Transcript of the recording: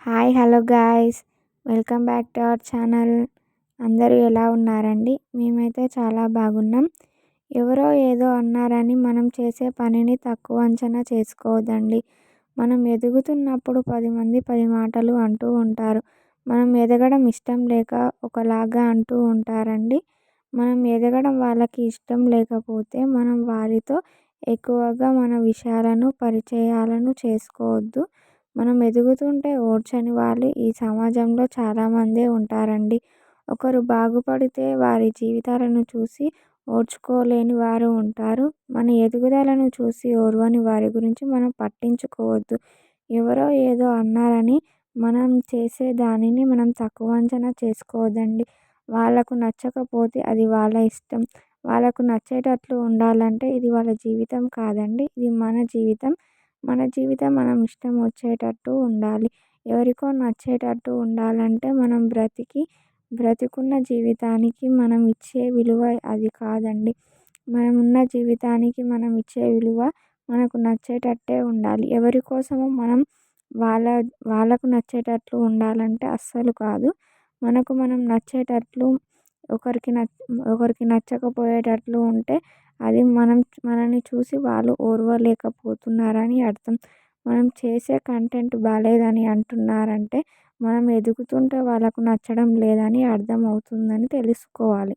Hi hello guys. Welcome back to our channel. అందరూ ఎలా ఉన్నారండి? మేమైతే చాలా బాగున్నాం. ఎవరో ఏదో అన్నారని మనం చేసే పనిని తక్కువ అంచనా చేసుకోవద్దండి. మనం ఎదుగుతున్నప్పుడు పది మంది పది మాటలు అంటూ ఉంటారు. మనం ఎదగడం ఇష్టం లేక ఒకలాగా అంటూ ఉంటారండి. మనం ఎదగడం వాళ్ళకి ఇష్టం లేకపోతే మనం వారితో ఎక్కువగా మన విషయాలను పరిచయాలను చేసుకోవద్దు. మనం ఎదుగుతుంటే ఓర్చని వాళ్ళు ఈ సమాజంలో చాలామందే ఉంటారండి. ఒకరు బాగుపడితే వారి జీవితాలను చూసి ఓర్చుకోలేని వారు ఉంటారు. మన ఎదుగుదలను చూసి ఓర్వని వారి గురించి మనం పట్టించుకోవద్దు. ఎవరో ఏదో అన్నారని మనం చేసే దానిని మనం తక్కువ అంచనా చేసుకోవద్దండి. వాళ్ళకు నచ్చకపోతే అది వాళ్ళ ఇష్టం. వాళ్ళకు నచ్చేటట్లు ఉండాలంటే ఇది వాళ్ళ జీవితం కాదండి. ఇది మన జీవితం. మన జీవితం మనం ఇష్టం వచ్చేటట్టు ఉండాలి. ఎవరికో నచ్చేటట్టు ఉండాలంటే మనం బ్రతికి బ్రతికున్న జీవితానికి మనం ఇచ్చే విలువ అది కాదండి. మనం ఉన్న జీవితానికి మనం ఇచ్చే విలువ మనకు నచ్చేటట్టే ఉండాలి. ఎవరి కోసమో మనం వాళ్ళ వాళ్ళకు నచ్చేటట్లు ఉండాలంటే అస్సలు కాదు. మనకు మనం నచ్చేటట్లు ఒకరికి నచ్చ ఒకరికి నచ్చకపోయేటట్లు ఉంటే అది మనం మనల్ని చూసి వాళ్ళు ఓర్వలేకపోతున్నారని అర్థం. మనం చేసే కంటెంట్ బాలేదని అంటున్నారంటే మనం ఎదుగుతుంటే వాళ్ళకు నచ్చడం లేదని అర్థం అవుతుందని తెలుసుకోవాలి.